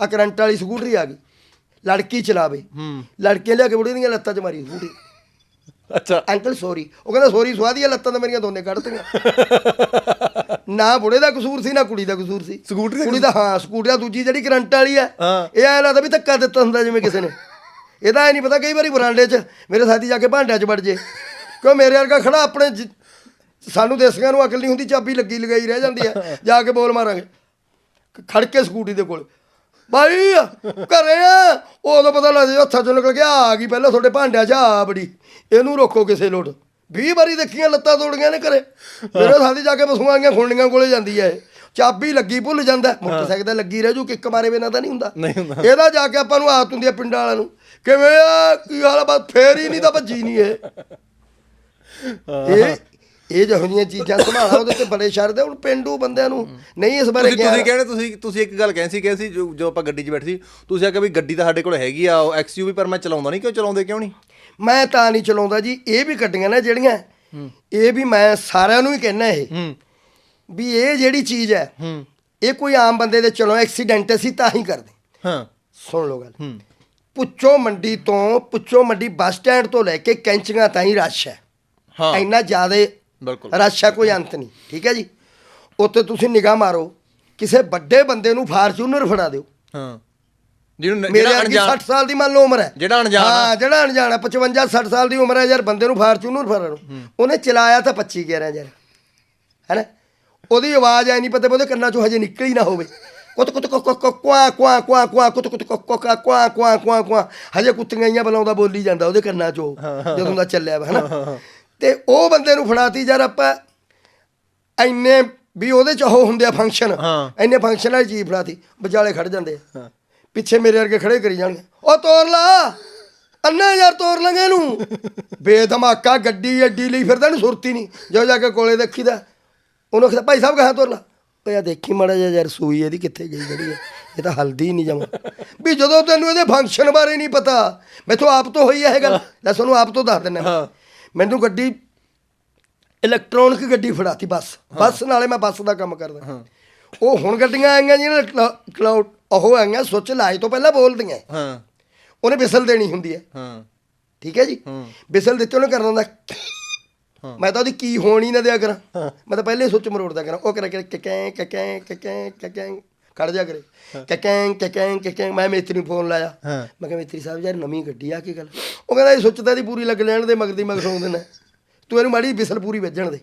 ਆ ਕਰੰਟ ਵਾਲੀ ਸਕੂਟਰੀ ਆ ਗਈ। ਲੜਕੀ ਚਲਾਵੇ। ਹੂੰ। ਲੜਕੀਆਂ ਲਿਆ ਕੇ ਬੁੜੀ ਦੀਆਂ ਲੱਤਾਂ 'ਚ ਮਾਰੀ ਸਕੂਟਰੀ। ਅੱਛਾ। ਅੰਕਲ ਸੌਰੀ ਉਹ ਕਹਿੰਦਾ ਸੌਰੀ ਸਵਾਦੀਆਂ ਲੱਤਾਂ ਤਾਂ ਮੇਰੀਆਂ ਦੋਨੇ ਕੱਢਤੀਆਂ। ਨਾ ਬੁੜੇ ਦਾ ਕਸੂਰ ਸੀ ਨਾ ਕੁੜੀ ਦਾ ਕਸੂਰ ਸੀ। ਸਕੂਟਰੀ ਦਾ ਕੁੜੀ ਦਾ ਹਾਂ ਸਕੂਟਰੀ ਦਾ ਦੂਜੀ ਜਿਹੜੀ ਕਰੰਟ ਵਾਲੀ ਆ। ਇਹ ਐ ਲੱਗਦਾ ਵੀ ਧੱਕਾ ਦਿੱਤਾ ਹੁੰਦਾ ਜਿਵੇਂ ਕਿਸੇ ਨੇ। ਇਹਦਾ ਐ ਨਹੀਂ ਪਤਾ ਕਈ ਵਾਰੀ ਬਰਾਂਡੇ 'ਚ ਮੇਰੇ ਸਾਥੀ ਜਾ ਕੇ ਭਾਂਡਿਆਂ 'ਚ ਵੜ ਜੇ। ਕਿਉਂ ਮੇਰੇ ਵਰਗਾ ਖੜਾ ਆਪਣੇ ਸਾਨੂੰ ਦੇਸੀਆਂ ਨੂੰ ਅਕਲ ਨਹੀਂ ਹੁੰਦੀ ਚਾਬੀ ਲੱਗੀ ਲਗਾਈ ਰਹਿ ਜਾਂਦੀ ਆ। ਜਾ ਕੇ ਬੋਲ ਮਾਰਾਂਗੇ। ਖ- ਖੜ ਕੇ ਸਕੂਟੀ ਦੇ ਕੋਲ। ਬਾਈ ਘਰੇ ਆ। ਉਦੋਂ ਪਤਾ ਲੱਗ ਜਾ ਹੱਥਾਂ ਚੋਂ ਨਿਕਲ ਗਿਆ ਆ ਗਈ ਪਹਿਲਾਂ ਤੁਹਾਡੇ ਭਾਂਡਿਆਂ 'ਚ ਆ ਬੜੀ। ਇਹਨੂੰ ਰੋਕੋ ਕਿਸੇ ਲੋਟ। 20 ਵਾਰੀ ਦੇਖੀਆਂ ਲੱਤਾਂ ਤੋੜੀਆਂ ਨੇ ਘਰੇ। ਮੇਰੇ ਸਾਥੀ ਜਾ ਕੇ ਪਸ਼ੂਆਂ ਦੀਆਂ ਖੁੰਡੀਆਂ ਕੋਲੇ ਜਾਂਦੀ ਇਹ। ਚਾਬੀ ਲੱਗੀ ਭੁੱਲ ਜਾਂਦਾ। ਮੋਟਰਸਾਈਕਲ ਤੇ ਲੱਗੀ ਰਹਿ ਜੂ ਕਿੱਕ ਮਾਰੇ ਬਿਨਾਂ ਤਾਂ ਨਹੀਂ ਹੁੰਦਾ। ਇਹਦਾ ਜਾ ਕੇ ਆਪਾਂ ਨੂੰ ਆਦਤ ਹੁੰਦੀ ਆ ਪਿੰਡਾਂ ਵਾਲਿਆਂ ਨੂੰ। ਕਿਵੇਂ ਆ ਕੀ ਹਾਲ ਆ ਬਸ ਫੇਰ ਹੀ ਨਹੀਂ ਤਾਂ ਭੱਜੀ ਨਹੀਂ ਇਹ। ਇਹ ਇਹ ਜਿਹੋ ਜਿਹੀਆਂ ਚੀਜ਼ਾਂ ਸੰਭਾਲਾ ਉਹਦੇ ਤੇ ਬੜੇ ਸ਼ਰਦ ਹੈ ਹੁਣ ਪਿੰਡੂ ਬੰਦਿਆਂ ਨੂੰ ਨਹੀਂ ਇਸ ਬਾਰੇ ਤੁਸੀਂ ਤੁਸੀਂ ਕਹਿੰਦੇ ਤੁਸੀਂ ਤੁਸੀਂ ਇੱਕ ਗੱਲ ਕਹਿੰਦੇ ਸੀ ਕਿ ਸੀ ਜੋ ਆਪਾਂ ਗੱਡੀ 'ਚ ਬੈਠੇ ਸੀ ਤੁਸੀਂ ਆਖਿਆ ਵੀ ਗੱਡੀ ਤਾਂ ਸਾਡੇ ਕੋਲ ਹੈਗੀ ਆ ਉਹ ਐਕਸਯੂਵੀ ਪਰ ਮੈਂ ਚਲਾਉਂਦਾ ਨਹੀਂ ਕਿਉਂ ਚਲਾਉਂਦੇ ਕਿਉਂ ਨਹੀਂ? ਮੈਂ ਤਾਂ ਨਹੀਂ ਚਲਾਉਂਦਾ ਜੀ ਇਹ ਵੀ ਗੱਡੀਆਂ ਨੇ ਜਿਹੜੀਆਂ ਇਹ ਵੀ ਮੈਂ ਸਾਰਿਆਂ ਨੂੰ ਹੀ ਕਹਿਣਾ ਇਹ। ਹੂੰ। ਵੀ ਇਹ ਜਿਹੜੀ ਚੀਜ਼ ਹੈ ਹੂੰ। ਇਹ ਕੋਈ ਆਮ ਬੰਦੇ ਦੇ ਚਲੋ ਐਕਸੀਡੈਂਟ ਅਸੀਂ ਤਾਂ ਹੀ ਕਰਦੇ। ਹਾਂ। ਸੁਣ ਲਓ ਗੱਲ। ਹੂੰ। ਪੁੱਚੋ ਮੰਡੀ ਤੋਂ ਪੁੱਚੋ ਮੰਡੀ ਬੱਸ ਸਟੈਂਡ ਤੋਂ ਲੈ ਕੇ ਕੈਂਚੀਆਂ ਤਾਈਂ ਰਸ਼ ਹੈ। ਹਾਂ। ਇੰਨਾ ਜ਼ਿਆਦਾ ਬਿਲਕੁਲ। ਰਸ਼ ਹੈ ਕੋਈ ਅੰਤ ਨਹੀਂ। ਠੀਕ ਹੈ ਜੀ? ਉੱਥੇ ਤੁਸੀਂ ਨਿਗਾਹ ਮਾਰੋ ਕਿਸੇ ਵੱਡੇ ਬੰਦੇ ਨੂੰ ਫਾਰਚੂਨਰ ਫੜਾ ਦਿਓ। ਹਾਂ। ਜਿਹਨੂੰ ਮੇਰੇ ਜਿਹੜਾ ਵਰਗੀ ਅਣਜਾਣ 60 ਸਾਲ ਦੀ ਮੰਨ ਲਓ ਉਮਰ ਹੈ। ਜਿਹੜਾ ਅਣਜਾਣ। ਹਾਂ ਜਿਹੜਾ ਅਣਜਾਣ ਹੈ 55 60 ਸਾਲ ਦੀ ਉਮਰ ਹੈ ਯਾਰ ਬੰਦੇ ਨੂੰ ਫਾਰਚੂਨਰ ਫੜਾ ਨੂੰ। ਉਹਨੇ ਚਲਾਇਆ ਤਾਂ 25 11 ਯਾਰ ਹੈਨਾ? ਉਹਦੀ ਆਵਾਜ਼ ਐ ਨਹੀਂ ਪਤਾ ਉਹਦੇ ਕੰਨਾਂ ਚੋਂ ਹਜੇ ਨਿਕਲੀ ਨਾ ਹੋਵੇ। ਕੁੱਤ ਕੁੱਤ ਕੁ- ਕੁ- ਕੁ- ਕੁਆ ਕੁਆ ਕੁਆ ਕੁਆ ਕੁੱਤ ਕੁੱਤ ਕੁਆ ਕੁਆ ਕੁਆ ਕੁਆ ਕੁਆ। ਹਜੇ ਕੁੱਤੀਆਂ ਹੀ ਬੁਲਾਉਂਦਾ ਬੋਲੀ ਜਾਂਦਾ ਉਹਦੇ ਕੰਨਾਂ ਚੋਂ ਜਦੋਂ ਦਾ ਚੱਲਿਆ ਵਾ ਹਨਾ? ਤੇ ਉਹ ਬੰਦੇ ਨੂੰ ਫੜਾਤੀ ਯਾਰ ਆਪਾਂ ਐਨੇ ਵੀ ਉਹਦੇ ਚ ਉਹ ਹੁੰਦੇ ਆ ਫੰਕਸ਼ਨ ਹਾਂ। ਐਨੇ ਫੰਕਸ਼ਨ ਵਾਲੀ ਚੀਜ਼ ਫੜਾਤੀ ਵਿਚਾਲੇ ਖੜ ਜਾਂਦੇ। ਆ ਪਿੱਛੇ ਮੇਰੇ ਵਰਗੇ ਖੜੇ ਕਰੀ ਜਾਣਗੇ। ਉਹ ਤੋਰ ਲਾ। ਅੰਨਾ ਯਾਰ ਤੋਰ ਲਾਂਗੇ ਇਹਨੂੰ। ਬੇਧਮਾਕਾ ਗੱਡੀ ਐਡੀ ਲਈ ਫਿਰਦਾ ਨੂੰ ਸੁਰਤੀ ਨਹੀਂ। ਜੋ ਜਾ ਕੇ ਕੋਲੇ ਦੇਖੀਦਾ ਉਹਨੂੰ ਕਹਿੰਦਾ ਭਾਈ ਸਾਹਿਬ ਕਹਾਂ ਤੋਰ ਲਾ? ਉਹ ਯਾ ਦੇਖੀ ਮਾੜਾ ਜਿਹਾ ਯਾਰ ਸੂਈ ਇਹਦੀ ਕਿੱਥੇ ਗਈ ਜਿਹੜੀ ਹੈ। ਇਹ ਤਾਂ ਹਲਦੀ ਹੀ ਨਹੀਂ ਜਮਾ। ਵੀ ਜਦੋਂ ਤੈਨੂੰ ਇਹਦੇ ਫੰਕਸ਼ਨ ਬਾਰੇ ਨਹੀਂ ਪਤਾ ਮੈਥੋਂ ਆਪ ਤੋਂ ਹੋਈ ਹੈ ਇਹ ਗੱਲ। ਲੈ ਤੁਹਾਨੂੰ ਆਪ ਤੋਂ ਦੱਸ ਦਿੰਦਾ ਹਾਂ। ਮੈਨੂੰ ਗੱਡੀ ਇਲੈਕਟ੍ਰੋਨਿਕ ਗੱਡੀ ਫੜਾਤੀ ਬੱਸ। ਬੱਸ ਨਾਲੇ ਮੈਂ ਬੱਸ ਦਾ ਕੰਮ ਕਰਦਾ। ਉਹ ਹੁਣ ਗੱਡੀਆਂ ਆਈਆਂ ਜਿਹਨਾਂ ਕਲਾਉਡ ਉਹ ਆਈਆਂ ਸੁੱਚ ਲਾਏ ਤੋਂ ਪਹਿਲਾਂ ਬੋਲਦੀਆਂ ਹਾਂ। ਉਹਨੇ ਵਿਸਲ ਦੇਣੀ ਹੁੰਦੀ ਹੈ। ਹਾਂ। ਠੀਕ ਹੈ ਜੀ? ਵਿਸਲ ਦਿੱਤੇ ਉਹਨੇ ਕਰਨਾ ਹੁੰਦਾ ਮੈਂ ਤਾਂ ਉਹਦੀ ਕੀ ਹੋਣੀ ਨਾ ਦਿਆ ਕਰਾਂ। ਮੈਂ ਤਾਂ ਪਹਿਲੇ ਸੁੱਚ ਮਰੋੜਦਾ ਕਰਾਂ। ਉਹ ਕਰੇ ਕਿ ਕਕੈਂ ਕਕੈਂ ਕਕੈਂ ਕਕੈਂ ਖੜ ਜਾ ਕਰੇ। ਕਕੈਂ ਕਕੈਂ ਕਕੈਂ ਮੈਂ ਮੇਤਰੀ ਨੂੰ ਫੋਨ ਲਾਇਆ। ਮੈਂ ਕਿਹਾ ਮੇਤਰੀ ਸਾਹਿਬ ਯਾਰ ਨਵੀਂ ਗੱਡੀ ਆ ਕੀ ਗੱਲ? ਉਹ ਕਹਿੰਦਾ ਇਹ ਸੁੱਚ ਤਾਂ ਇਹਦੀ ਪੂਰੀ ਲੱਗ ਲੈਣ ਦੇ ਮਗਦੀ ਮਗ ਸੌਂ ਦੇਣਾ ਤੂੰ ਇਹਨੂੰ ਮਾੜੀ ਵਿਸਲ ਪੂਰੀ ਵੱਜਣ ਦੇ।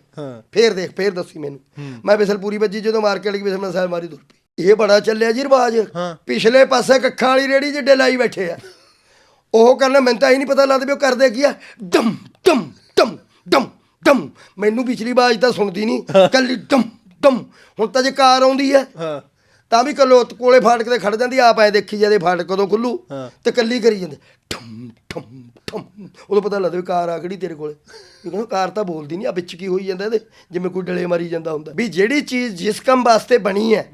ਫੇਰ ਦੇਖ ਫੇਰ ਦੱਸੀ ਮੈਨੂੰ। ਮੈਂ ਵਿਸਲ ਪੂਰੀ ਵੱਜੀ ਜਦੋਂ ਮਾਰਕੀਟ ਵਾਲੀ ਵਿਸਲ ਮੈਂ ਸਾਹਿਬ ਮਾਰੀ ਦੁਰ ਪਈ। ਇਹ ਬੜਾ ਚੱਲਿਆ ਜੀ ਰਿਵਾਜ। ਪਿਛਲੇ ਪਾਸੇ ਕੱਖਾਂ ਵਾਲੀ ਰੇੜੀ ਜਿੱਡੇ ਲਾਈ ਬੈਠੇ ਆ। ਉਹ ਕਰਨਾ ਮੈਨੂੰ ਤਾਂ ਹੀ ਨਹੀਂ ਪਤਾ ਲੱਗਦਾ ਵੀ ਉਹ ਕਰਦੇ ਕੀ ਆ। ਡਮ ਡਮ ਡਮ ਡਮ ਡਮ। ਮੈਨੂੰ ਪਿਛਲੀ ਬਾਜ ਤਾਂ ਸੁਣਦੀ ਨਹੀਂ ਕੱਲੀ ਡਮ ਡਮ। ਹੁਣ ਤਾਂ ਜੇ ਕਾਰ ਆਉਂਦੀ ਹਾਂ। ਤਾਂ ਵੀ ਕੱਲੋ ਕੋਲੇ ਫਾਟਕ ਤੇ ਖੜ ਜਾਂਦੀ ਆਪ ਐ ਦੇਖੀ ਜਾਂਦੇ ਫਾਟਕ ਕਦੋਂ ਖੁੱਲੂ। ਤੇ ਕੱਲੀ ਕਰੀ ਜਾਂਦੇ ਠਮ ਠਮ ਠਮ। ਉਦੋਂ ਪਤਾ ਲੱਗਦਾ ਵੀ ਕਾਰ ਆ ਕਿਹੜੀ ਤੇਰੇ ਕੋਲੇ? ਕਹਿੰਦਾ ਕਾਰ ਤਾਂ ਬੋਲਦੀ ਨਹੀਂ ਆ ਵਿੱਚ ਕੀ ਹੋਈ ਜਾਂਦਾ ਇਹਦੇ? ਜਿਵੇਂ ਕੋਈ ਡਲੇ ਮਾਰੀ ਜਾਂਦਾ ਹੁੰਦਾ। ਵੀ ਜਿਹੜੀ ਚੀਜ਼ ਜਿਸ ਕੰਮ ਵਾਸਤੇ ਬਣੀ ਹੈ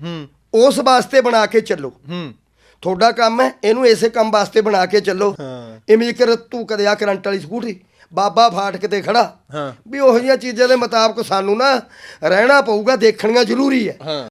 ਉਸ ਵਾਸਤੇ ਬਣਾ ਕੇ ਚੱਲੋ। ਤੁਹਾਡਾ ਕੰਮ ਹੈ ਇਹਨੂੰ ਇਸੇ ਕੰਮ ਵਾਸਤੇ ਬਣਾ ਕੇ ਚੱਲੋ। ਇਵੇਂ ਕਰ ਤੂੰ ਕਦੇ ਆ ਕਰੰਟ ਵਾਲੀ ਸਕੂਟਰੀ ਬਾਬਾ ਫਾਟਕ ਤੇ ਖੜਾ। ਹਾਂ। ਵੀ ਉਹੋ ਜਿਹੀਆਂ ਚੀਜ਼ਾਂ ਦੇ ਮੁਤਾਬਕ ਸਾਨੂੰ ਨਾ ਰਹਿਣਾ ਪਊਗਾ ਦੇਖਣੀਆਂ ਜ਼ਰੂਰੀ ਹਾਂ।